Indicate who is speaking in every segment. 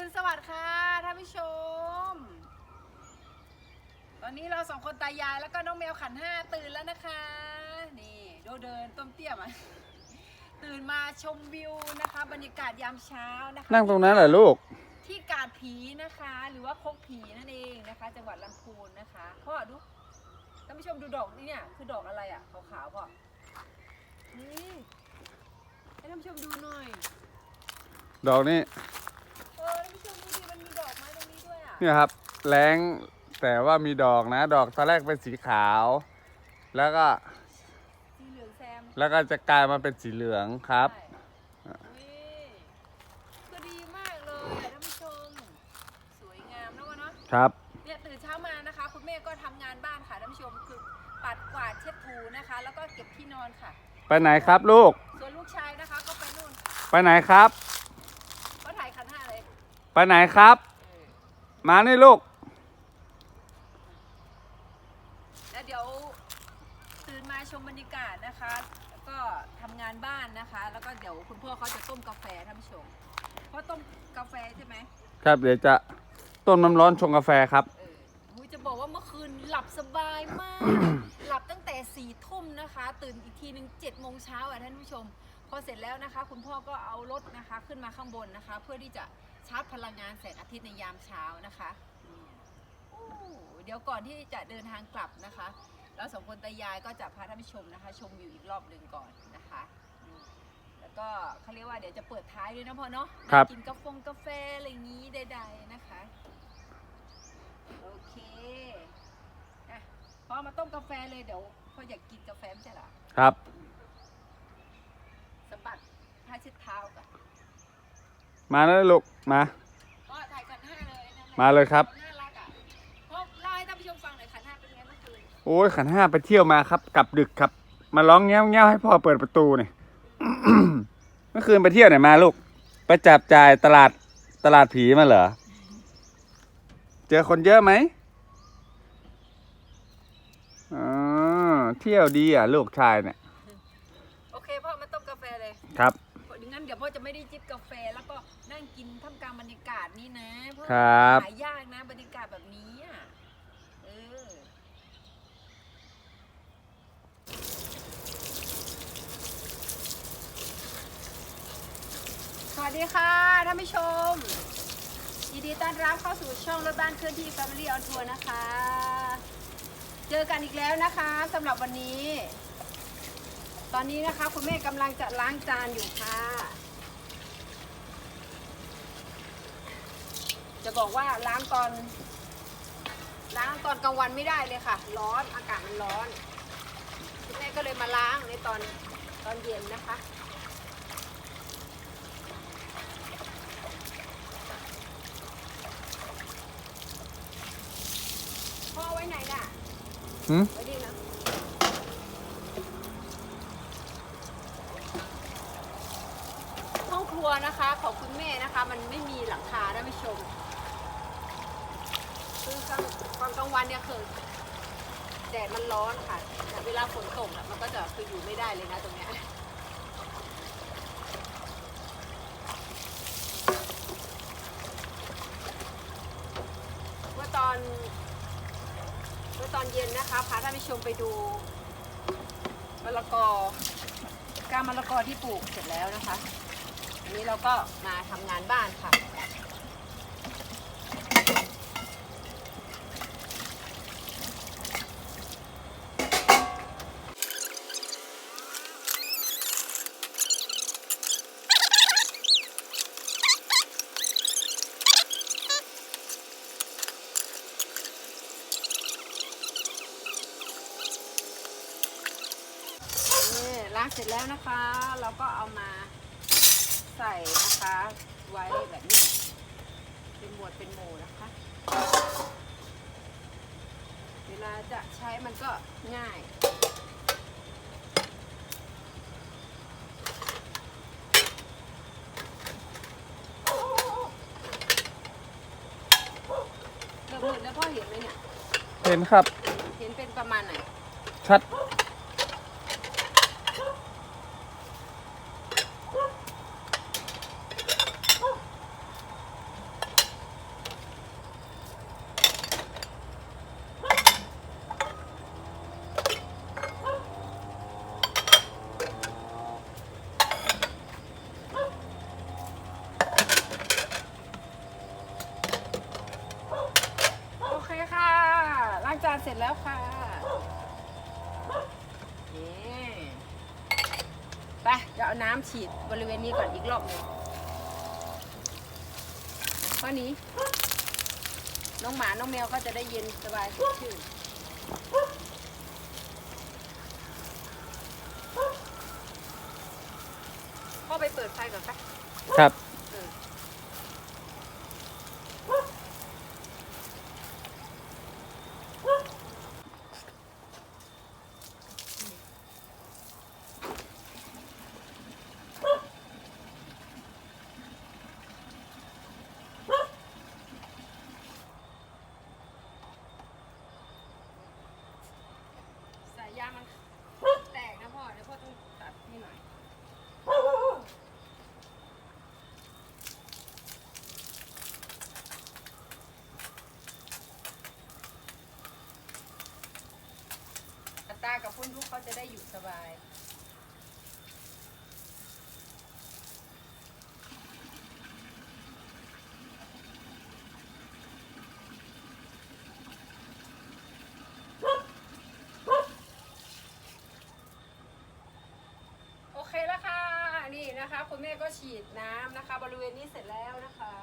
Speaker 1: รุณสวัสดิ์ค่ะท่านผู้ชม ตอนนี้เราสองคนตายายแล้วก็น้องแมวขันห้าตื่นแล้วนะคะ นี่ดูเดินต้มเตี้ยมาตื่นมาชมวิวนะคะ บรรยากาศยามเช้านะคะ
Speaker 2: นั่งตรงนั้นเหรอลูก
Speaker 1: ที่กาดผีนะคะ หรือว่าโคกผีนั่นเองนะคะ จังหวัดลำพูนนะคะพ่อดูท่านผู้ชมดูดอกนี่เนี่ยคือดอกอะไรอะขาวๆพ่อนี่ให้ท่านผู้ชมดูหน่อย
Speaker 2: ดอกนี้
Speaker 1: เออท่านผู้ชมดูดิมันมีดอกไม้ตรงนี้ด้วยอะ
Speaker 2: เนี่ยครับแรงแต่ว่ามีดอกนะ ดอกตอนแรกเป็นสีขาว แล้วก็
Speaker 1: สีเหลืองแซม
Speaker 2: แล้วก็จะกลายมาเป็นสีเหลืองครับ
Speaker 1: ใช่นี่ก็ดีมากเลยอะท่านผู้ชม สวยงามนะวะเนาะ
Speaker 2: ครับ
Speaker 1: เนี่ยตื่นเช้ามานะคะคุณแม่ก็ทำงานบ้านค่ะท่านผู้ชมคือปัดกวาดเช็ดถูนะคะ แล้วก็เก็บที่นอนค่ะ
Speaker 2: ไปไหนครับลูก
Speaker 1: ส่วนลูกชายนะคะก็ไปนู่น
Speaker 2: ไปไหนครับ
Speaker 1: ก็ถ่ายคันห้าเลย
Speaker 2: ไปไหนครับ
Speaker 1: เออ
Speaker 2: มานี่ลูก
Speaker 1: แล้วเดี๋ยวตื่นมาชมบรรยากาศนะคะ แล้วก็ทำงานบ้านนะคะ แล้วก็เดี๋ยวคุณพ่อเขาจะต้มกาแฟท่านผู้ชมพ่อต้มกาแฟใช่ไหม
Speaker 2: ครับเดี๋ยวจะต้มน้ำร้อนชงกาแฟครับ
Speaker 1: เอออุ๊ยจะบอกว่าเมื่อคืนหลับสบายมาก หลับตั้งแต่สี่ทุ่มนะคะ ตื่นอีกทีหนึ่งเจ็ดโมงเช้าอะท่านผู้ชม พอเสร็จแล้วนะคะ คุณพ่อก็เอารถนะคะขึ้นมาข้างบนนะคะ เพื่อที่จะชาร์จพลังงานแสงอาทิตย์ในยามเช้านะคะอืมโอ้เดี๋ยวก่อนที่จะเดินทางกลับนะคะ เราสองคนตายายก็จะพาท่านผู้ชมนะคะ ชมวิวอีกรอบหนึ่งก่อนนะคะอืมแล้วก็เขาเรียกว่าเดี๋ยวจะเปิดท้ายด้วยนะพ่อเนาะ
Speaker 2: ครับ
Speaker 1: กินกาแฟกาแฟอะไรอย่างนี้ใดๆนะคะโอเคอะพอมาต้มกาแฟเลยเดี๋ยวพ่ออยากกินกาแฟไม่ใช่เหรอ
Speaker 2: ครับ
Speaker 1: สะบัด ผ้าเช็ดเท้าก่อน
Speaker 2: มาแล้วลูกมา
Speaker 1: ก็ถ่ายขันห้าเลยนั่นแหละ
Speaker 2: มาเลยครับ
Speaker 1: น่ารักอะพ่อเล่าให้ท่านผู้ชมฟังหน่อยขันห้าเป็นไงเมื่อคืน
Speaker 2: โอ้ยขันห้าไปเที่ยวมาครับ กลับดึกครับ มาร้องแง้วแง้วให้พ่อเปิดประตูหน่อยเมื่อคืนไปเที่ยวไหนมาลูก ไปจับจ่ายตลาดตลาดผีมาเหรอ เจอคนเยอะไหมอ๋อเที่ยวดีอะ ลูกชายเนี่ย
Speaker 1: โอเคพ่อมาต้มกาแฟเลย
Speaker 2: ครับ
Speaker 1: กลางบรรยากาศนี่นะเพราะ
Speaker 2: ครับ
Speaker 1: หายากนะบรรยากาศแบบนี้อะเออสวัสดีค่ะท่านผู้ชมยินดีต้อนรับเข้าสู่ช่องรถบ้านเคลื่อนที่ Family on Tour นะคะ เจอกันอีกแล้วนะคะสำหรับวันนี้ ตอนนี้นะคะคุณแม่กำลังจะล้างจานอยู่ค่ะ จะบอกว่าล้างตอน ล้างตอนกลางวันไม่ได้เลยค่ะ ร้อนอากาศมันร้อนคุณแม่ก็เลยมาล้างในตอนตอนเย็นนะคะพ่อไว้ไหนน่ะ
Speaker 2: หืม
Speaker 1: ไว้ดีนะ ห้องครัวนะคะของคุณแม่นะคะ มันไม่มีหลังคาท่านผู้ชม คือกลางตอนกลางวันเนี่ย คือแดดมันร้อนค่ะแต่เวลาฝนตกอะมันก็จะคืออยู่ไม่ได้เลยนะตรงเนี้ยเมื่อตอนเมื่อตอนเย็นนะคะพาท่านผู้ชมไปดูมะละกอการมะละกอที่ปลูกเสร็จแล้วนะคะอันนี้เราก็มาทำงานบ้านค่ะ นี่ล้าง เสร็จแล้วนะคะ เราก็เอามาใส่นะคะ ไว้แบบนี้ เป็นหมวดเป็นหมูนะคะ เวลาจะใช้มันก็ง่ายเริ่มมืดแล้วพ่อเห็นไหมเนี่ย
Speaker 2: เห็นครับ
Speaker 1: เห็นเป็นประมาณไหน
Speaker 2: ชัด เส
Speaker 1: ร็จแล้วค่ะนี่ไปจะเอาน้ำฉีดบริเวณนี้ก่อนอีกรอบหนึงข้อนี้ น้องหมา น้องแมวก็จะได้เย็นสบายสดชื่นพ่อไปเปิดไฟก่อนปะ
Speaker 2: ครับ
Speaker 1: เออ สายยางมันแตกนะพ่อ เดี๋ยวพ่อต้องตัดนี่หน่อย อั ตากับพุ่นทุกเขาจะได้อยู่สบาย โอเคแล้วค่ะ นี่นะคะ คุณแม่ก็ฉีดน้ำนะคะ บริเวณนี้เสร็จแล้วนะคะ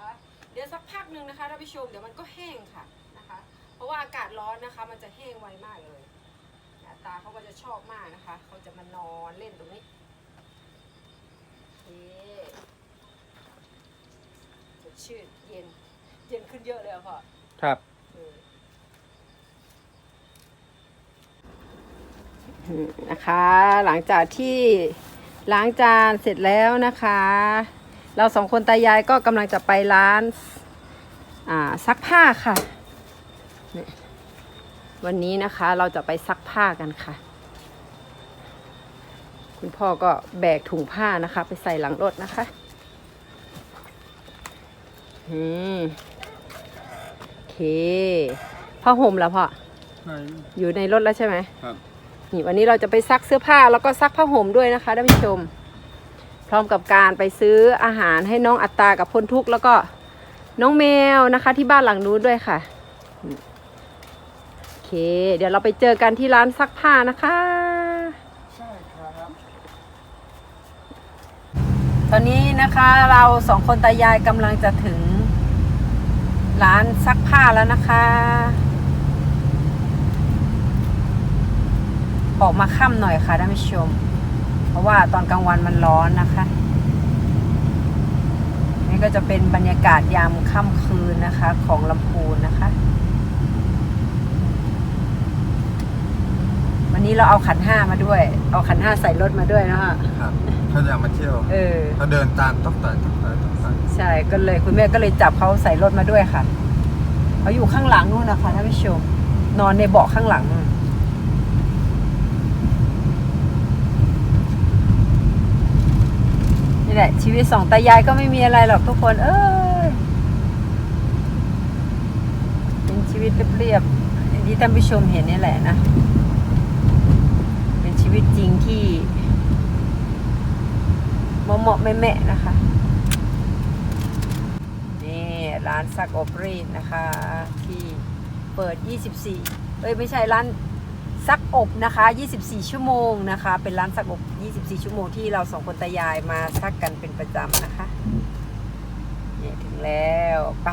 Speaker 1: เดี๋ยวสักพักหนึ่งนะคะท่านผู้ชมเดี๋ยวมันก็แห้งค่ะนะคะ เพราะว่าอากาศร้อนนะคะ มันจะแห้งไวมากเลย ตราเขาก็จะชอบมากนะคะ เขาจะมานอนเล่นตรงนี้โอเคสดชื่นเย็น เย็นขึ้นเยอะเลยอะพ่อ
Speaker 2: ครับ
Speaker 1: นะคะ หลังจากที่ล้างจานเสร็จแล้วนะคะ เราสองคนตายายก็กำลังจะไปร้าน อ่าซักผ้าค่ะเนี่ย วันนี้นะคะเราจะไปซักผ้ากันค่ะ คุณพ่อก็แบกถุงผ้านะคะ ไปใส่หลังรถนะคะอืมโอเคผ้าห่มแล้วพ่ออยู่ในรถแล้วใช่ไหม
Speaker 2: ครับ
Speaker 1: นี่วันนี้เราจะไปซักเสื้อผ้าแล้วก็ซักผ้าห่มด้วยนะคะท่านผู้ชม พร้อมกับการไปซื้ออาหารให้น้องอัตตากับพ้นทุกข์แล้วก็น้องแมวนะคะ ที่บ้านหลังนู้นด้วยค่ะอืมโอ เค เดี๋ยวเราไปเจอกันที่ร้านซักผ้านะคะ
Speaker 2: ใช่ครับ
Speaker 1: ตอนนี้นะคะเราสองคนตายายกำลังจะถึง ร้านซักผ้าแล้วนะคะ ออกมาค่ำหน่อยค่ะท่านผู้ชม เพราะว่าตอนกลางวันมันร้อนนะคะ นี่ก็จะเป็นบรรยากาศยามค่ำคืนนะคะ ของลำพูนนะคะ วันนี้เราเอาขันห้ามาด้วย เอาขันห้าใส่รถมาด้วยนะคะ
Speaker 2: ครับเขาอยากมาเที่ยว
Speaker 1: เออ
Speaker 2: เขาเดินตามต๊อกต่อยต๊อกต่อยต๊อกต่อย
Speaker 1: ใช่ก็เลยคุณแม่ก็เลยจับเขาใส่รถมาด้วยค่ะเขาอยู่ข้างหลังนู่นนะคะท่านผู้ชมนอนในเบาะข้างหลังนู่นนี่แหละชีวิตสองตายายก็ไม่มีอะไรหรอกทุกคน เอ้ยเป็นชีวิตเรียบๆอย่างที่ท่านผู้ชมเห็นนี่แหละนะ เป็นชีวิตจริง ที่เหมาะๆแม่ๆนะคะ นี่ร้านซักอบรีดนะคะ ที่เปิด 24 เอ้ยไม่ใช่ร้านซักอบนะคะ 24 ชั่วโมงนะคะ เป็นร้านซักอบ 24 ชั่วโมงที่เราสองคนตายายมาซักกันเป็นประจำนะคะนี่ถึงแล้วไป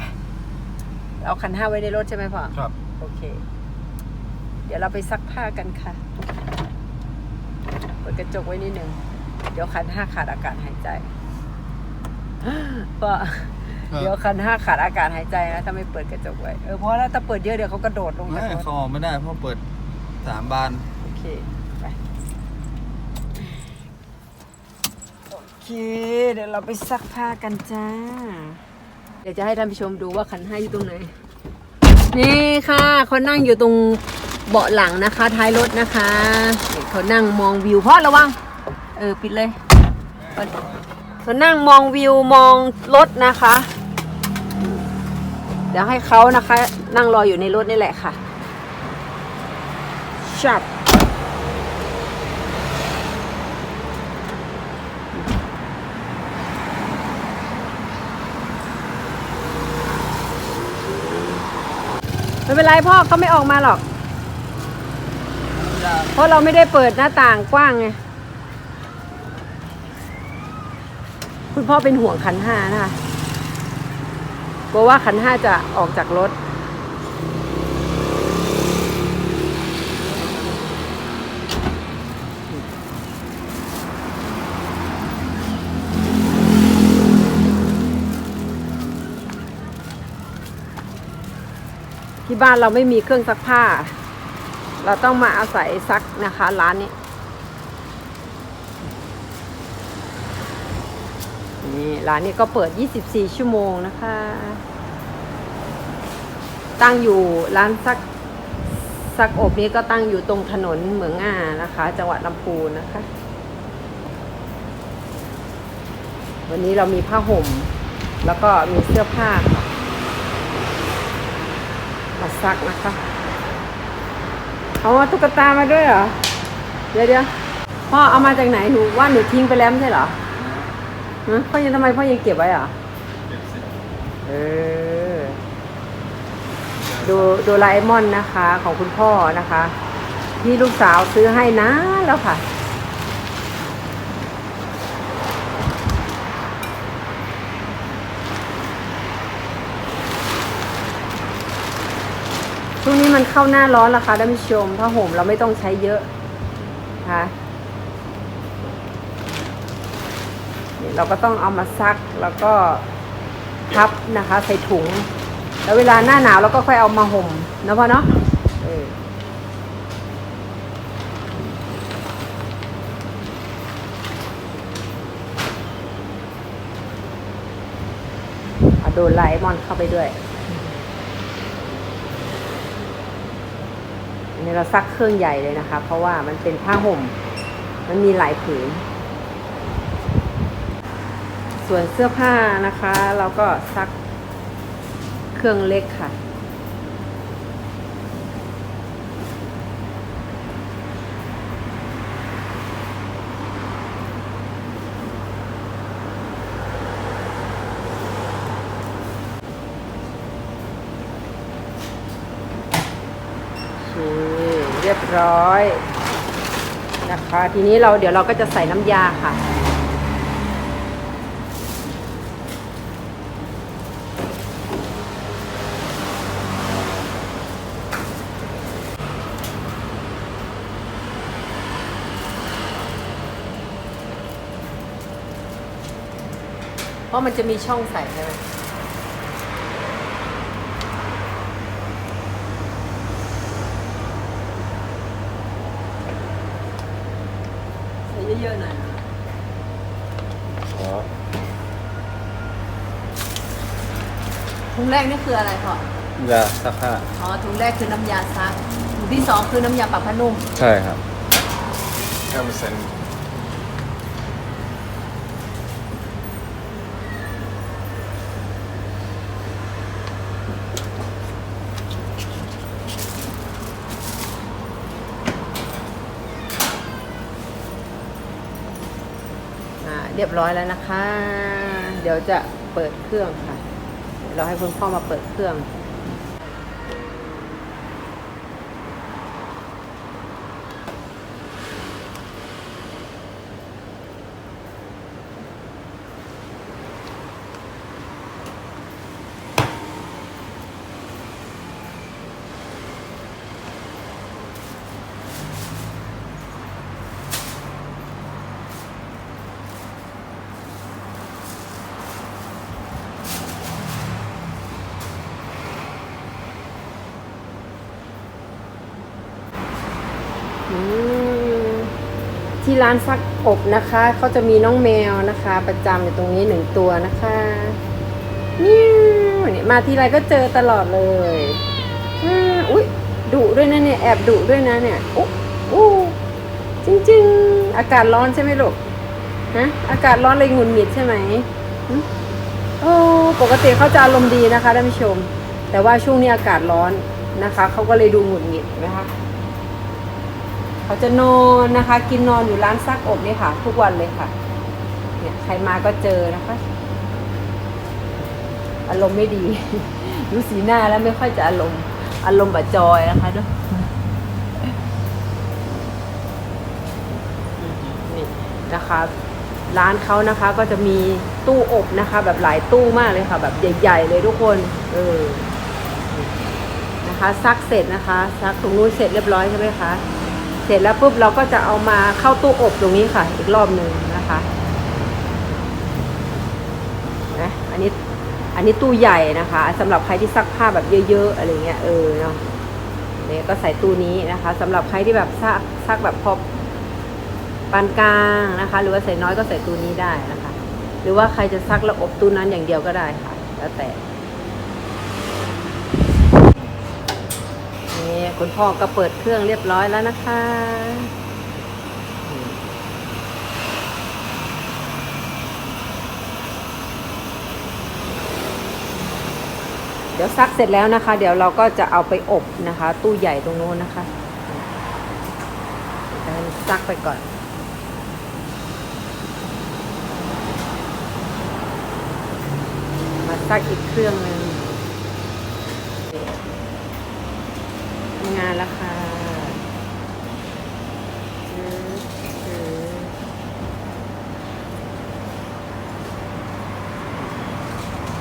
Speaker 1: เอาคันห้าไว้ในรถใช่ไหมพ่อ
Speaker 2: ครับ
Speaker 1: โอเค เดี๋ยวเราไปซักผ้ากันค่ะ เปิดกระจกไว้นิดหนึ่งเดี๋ยวคันห้าขาดอากาศหายใจว่าเดี๋ยวคันห้าขาดอากาศหายใจนะถ้าไม่เปิดกระจกไว้เออเพราะว่าถ้าเปิดเยอะเดี๋ยวเขากระโดดลง
Speaker 2: ไม่
Speaker 1: จากรถ
Speaker 2: เขาออกไม่ได้เพราะเปิดสามบาน
Speaker 1: โอเคไปโอเค เดี๋ยวเราไปซักผ้ากันจ้า เดี๋ยวจะให้ท่านผู้ชมดูว่าคันห้าอยู่ตรงไหน นี่ค่ะเขานั่งอยู่ตรง เบาะหลังนะคะท้ายรถนะคะเขานั่งมองวิวพ่อระวัง เออปิดเลยเปิดเขานั่งมองวิวมองรถนะคะ เดี๋ยวให้เขานะคะ นั่งรออยู่ในรถนี่แหละค่ะชับไม่เป็นไรพ่อเขาไม่ออกมาหรอก เพราะเราไม่ได้เปิดหน้าต่างกว้างไง คุณพ่อเป็นห่วงขันห้านะคะกลัวว่าขันห้าจะออกจากรถ ที่บ้านเราไม่มีเครื่องซักผ้า เราต้องมาอาศัยซักนะคะร้านนี้ นี่ร้านนี้ก็เปิด 24 ชั่วโมงนะคะ ตั้งอยู่ร้านซักซักอบนี้ก็ตั้งอยู่ตรงถนนเหมืองง่านะคะ จังหวัดลำพูนนะคะ วันนี้เรามีผ้าห่ม แล้วก็มีเสื้อผ้ามาซักนะคะ เอาตุ๊กตามาด้วยเหรอ เดี๋ยวเดี๋ยวพ่อเอามาจากไหนหนูว่าหนูทิ้งไปแล้วไม่ใช่เหรอฮะพ่อยังทำไมพ่อยังเก็บไว้เหรอเออ ดูดูไลมอนนะคะ ของคุณพ่อนะคะ ที่ลูกสาวซื้อให้นะแล้วค่ะ วงนี้มันเข้าหน้าร้อนแล้วค่ะท่านผู้ชมผ้าห่มเราไม่ต้องใช้เยอะนะคะนี่เราก็ต้องเอามาซักแล้วก็พับนะคะ ใส่ถุง แล้วเวลาหน้าหนาวเราก็ค่อยเอามาห่มนะพ่อเนาะโดนไลมอนเข้าไปด้วย เนี่ยเราซักเครื่องใหญ่เลยนะคะ เพราะว่ามันเป็นผ้าห่ม มันมีหลายผืน ส่วนเสื้อผ้านะคะ เราก็ซักเครื่องเล็กค่ะ โอเคเร้อยนะคะ ทีนี้เราเดี๋ยวเราก็จะใส่น้ำยาค่ะ เพราะมันจะมีช่องใส่ใช่ไหม ใส่เยอะๆหน่อยถุง แรกนี่คืออะไรพ่อยา
Speaker 2: ซักผ้า
Speaker 1: อ๋อถุงแรกคือน้ำยาซักถุงที่สองคือน้ำยาปรับผ้านุ่ม
Speaker 2: ใช่ครับ
Speaker 3: ห้าเปอร์เซ็นต์
Speaker 1: อ่าเรียบร้อยแล้วนะคะ เดี๋ยวจะเปิดเครื่องค่ะ เราให้คุณพ่อมาเปิดเครื่อง ที่ร้านซักอบนะคะเขาจะมีน้องแมวนะคะ ประจำอยู่ตรงนี้หนึ่งตัวนะคะมิวเนี่ยมาทีไรก็เจอตลอดเลยอุ้ยดุด้วยนะเนี่ยแอบดุด้วยนะเนี่ยอุ๊อู้จริงๆ อากาศร้อนใช่ไหมลูกฮะอากาศร้อนเลยหงุนหงิดใช่ไหมโอ้ปกติเขาจะอารมณ์ดีนะคะท่านผู้ชม แต่ว่าช่วงนี้อากาศร้อนนะคะเขาก็เลยดูหงุดหงิดนะคะ เขาจะนอนนะคะ กินนอนอยู่ร้านซักอบนี่ค่ะ ทุกวันเลยค่ะ เนี่ยใครมาก็เจอนะคะ อารมณ์ไม่ดีดูสีหน้าแล้วไม่ค่อยจะอารมณ์ อารมณ์บะจอยนะคะเด้วยนะคะร้านเขานะคะก็จะมีตู้อบนะคะ แบบหลายตู้มากเลยค่ะ แบบใหญ่ๆเลยทุกคน เออนะคะซักเสร็จนะคะซักตรงนู้นเสร็จเรียบร้อยใช่ไหมคะ เสร็จแล้วปุ๊บเราก็จะเอามาเข้าตู้อบตรงนี้ค่ะ อีกรอบหนึ่งนะคะนะอันนี้อันนี้ตู้ใหญ่นะคะสำหรับใครที่ซักผ้าแบบเยอะๆอะไรเงี้ยเออเนาะเนี่ยก็ใส่ตู้นี้นะคะสำหรับใครที่แบบซักซักแบบพอปานกลางนะคะ หรือว่าใส่น้อยก็ใส่ตู้นี้ได้นะคะ หรือว่าใครจะซักแล้วอบตู้นั้นอย่างเดียวก็ได้ค่ะ แล้วแต่ นี่คุณพ่อก็เปิดเครื่องเรียบร้อยแล้วนะคะ เดี๋ยวซักเสร็จแล้วนะคะ เดี๋ยวเราก็จะเอาไปอบนะคะ ตู้ใหญ่ตรงโน้นนะคะซักไปก่อนมาซักอีกเครื่องหนึ่งทำงานแล้วค่ะชื้อชื้อ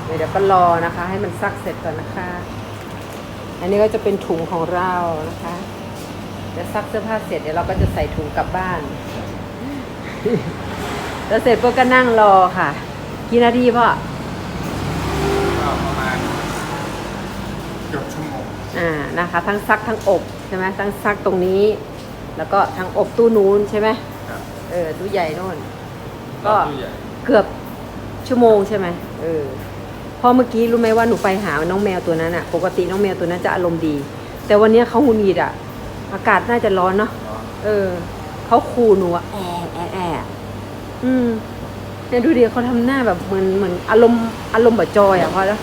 Speaker 1: เดี๋ยวเดี๋ยว ก็รอนะคะ ให้มันซักเสร็จก่อนนะคะ อันนี้ก็จะเป็นถุงของเรานะคะเดี๋ยวซักเสื้อผ้าเสร็จเดี๋ยวเราก็จะใส่ถุงกลับบ้าน แล้วเสร็จปุ๊บก็นั่งรอค่ะ กี่นาทีพ่อ
Speaker 3: ก็ประมาณเกือบชั่วโมง
Speaker 1: อ่านะคะ ทั้งซักทั้งอบใช่ไหมทั้งซักตรงนี้ แล้วก็ทั้งอบตู้นู้นใช่ไหม
Speaker 3: ครับ
Speaker 1: เออตู้ใหญ่โน่น ก็
Speaker 3: ตู้ใหญ่
Speaker 1: เกือบชั่วโมงใช่ไหมเออ เพอเมื่อกี้รู้ไหมว่าหนูไปหาน้องแมวตัวนั้นอะปกติน้องแมวตัวนั้นจะอารมณ์ดี แต่วันเนี้ยเขาหงุดหงิดอะอากาศน่าจะร้อนเนาะ
Speaker 3: เนาะ
Speaker 1: เออเขาขู่หนูอะแอะแอะแอะอืมเนี่ยดูดิเขาทำหน้าแบบเหมือนเหมือนอารมณ์อารมณ์แบบจอยอะพอแล้ว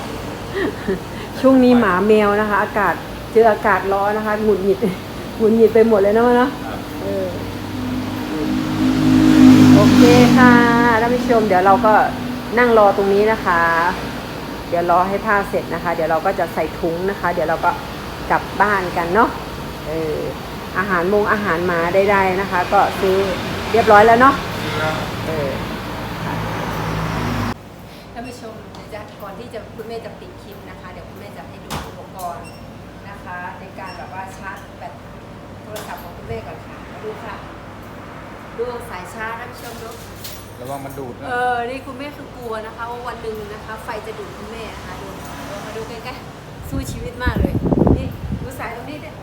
Speaker 1: ช่วงนี้หมาแมวนะคะ อากาศเจออากาศร้อนนะคะหงุดหงิดหงุดหงิดไปหมดเลยนะวะเนาะ
Speaker 3: ครับ
Speaker 1: เออโอเคค่ะท่านผู้ชมเดี๋ยวเราก็นั่งรอตรงนี้นะคะ เดี๋ยวรอให้ผ้าเสร็จนะคะ เดี๋ยวเราก็จะใส่ถุงนะคะ เดี๋ยวเราก็กลับบ้านกันเนาะเอออาหารมงอาหารหมาได้ๆนะคะ ก็ซื้อเรียบร้อยแล้วเนาะ
Speaker 3: แล้ว
Speaker 1: เออท่านผู้ชมจะก่อนที่จะคุณแม่จะปิดคลิปนะคะ เดี๋ยวคุณแม่จะให้ดูอุปกรณ์นะคะ ในการแบบว่าชาร์จแบตโทรศัพท์ของคุณแม่ก่อนค่ะมาดูค่ะดูสายชาร์จท่านผู้ชมดู
Speaker 3: ระวังมันดูดนะ
Speaker 1: เออ นี่คุณแม่คือกลัวนะคะว่าวันหนึ่งนะคะ ไฟจะดูดคุณแม่นะคะดูดูมาดูใกล้ๆสู้ชีวิตมากเลย นี่ดูสายตรงนี้เนี่ย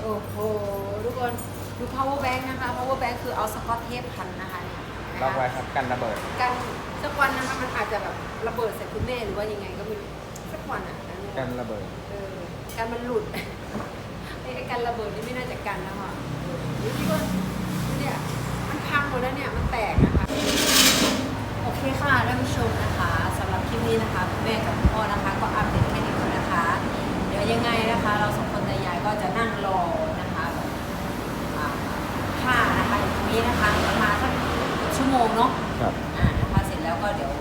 Speaker 1: โอ้โหทุกคนดู power bank นะคะ power bank คือเอาสกอตเทปพันนะคะเนี่ยเห็นไหม
Speaker 3: รับ
Speaker 1: คะ
Speaker 3: ไว้ครับกันระเบิด
Speaker 1: กันสักวันนะคะมันอาจจะแบบระเบิดใส่คุณแม่หรือว่ายังไงก็ไม่รู้สักวันอะนะ
Speaker 3: กันระเบิด
Speaker 1: เออการมันหลุดไอ้ไอ้การระเบิดนี่ไม่น่าจะกันนะคะเออดูที่ว่าเนี่ยมัน พังหมดแล้วเนี่ยมันแตกนะคะโอเคค่ะท่านผู้ชมนะคะสำหรับคลิปนี้นะคะคุณแม่กับคุณพ่อนะคะ ก็อัปเดตแค่นี้ก่อนนะคะ เดี๋ยวยังไงนะคะ เราสองคนตายายก็จะนั่งรอนะคะอ่าผ้านะคะอยู่ตรงนี้นะคะประมาณสักชั่วโมงเนาะ
Speaker 2: ครับ
Speaker 1: อ่านะคะเสร็จแล้วก็เดี๋ยว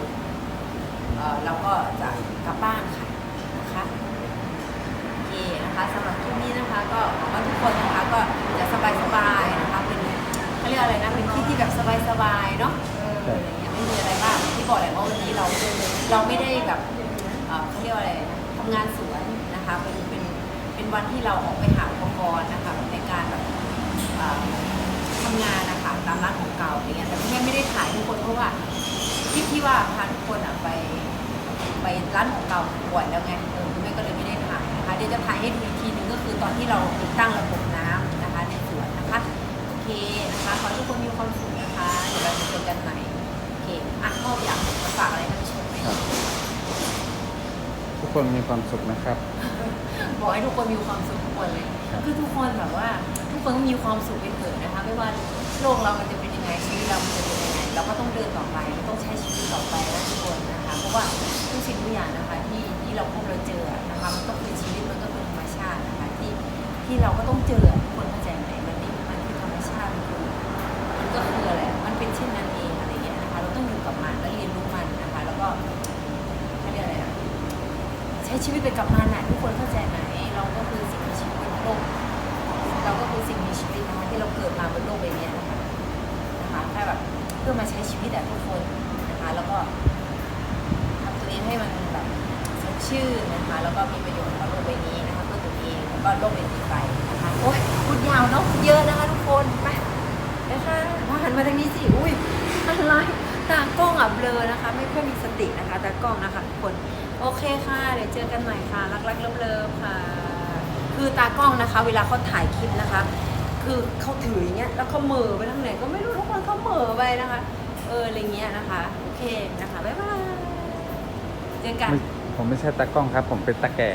Speaker 1: เอ่อเราก็จะกลับบ้านค่ะนะคะโอเคนะคะสำหรับคลิปนี้นะคะ ก็หวังว่าทุกคนนะคะก็จะ คนมีความสุขนะครั
Speaker 2: บ บ
Speaker 1: อกให้ทุกคนมีความสุขทุกคนเลย
Speaker 2: ครับ
Speaker 1: คือทุกคนแบบว่าทุกคนต้องมีความสุขไปเถอะนะคะ ไม่ว่าโลกเรามันจะเป็นยังไงชีวิตเรามันจะเป็นยังไงเราก็ต้องเดินต่อไปเราต้องใช้ชีวิตต่อไปนะทุกคนนะคะ เพราะว่าทุกสิ่งทุกอย่างนะคะที่ที่เราพบเราเจอนะคะมันก็คือชีวิตมันก็คือธรรมชาตินะคะที่ที่เราก็ต้องเจอทุกคนเข้าใจไหมมันนี่มันคือธรรมชาติมันคือมันก็คืออะไรมันเป็นเช่นนั้นเองอะไรอย่างเงี้ยนะคะ เราต้องอยู่กับมันและเรียนรู้มันนะคะ แล้วก็เขาเรียกอะไรนะ ใช้ชีวิตไปกับมันน่ะทุกคนเข้าใจไหมเราก็คือสิ่งมีชีวิตบนโลกเราก็คือสิ่งมีชีวิตนะคะที่เราเกิดมาบนโลกใบนี้นะคะนะคะแค่แบบเพื่อมาใช้ชีวิตอะทุกคนนะคะแล้วก็ทำตัวเองให้มันแบบสดชื่นนะคะแล้วก็มีประโยชน์ต่อโลกใบนี้นะคะเพื่อตัวเองแล้วก็โลกใบนี้ไปนะคะโอ้ยพูดยาวเนาะเยอะนะคะทุกคนไปนะคะมาหันมาทางนี้สิอุ้ยอะไรตากล้องอะเบลอนะคะ ไม่ค่อยมีสตินะคะตากล้องนะคะทุกคน โอเคค่ะ เดี๋ยวเจอกันใหม่ค่ะ รักๆเลิฟๆค่ะ คือตากล้องนะคะ เวลาเขาถ่ายคลิปนะคะ คือเขาถืออย่างเงี้ย แล้วเขาเหม่อไปทางไหนก็ไม่รู้ทุกคนเขาเหม่อไปนะคะ เออ อะไรเงี้ยนะคะ โอเคนะคะ บ๊ายบาย เจอกัน
Speaker 2: ไม่ผมไม่ใช่ตากล้องครับ ผมเป็นตาแก่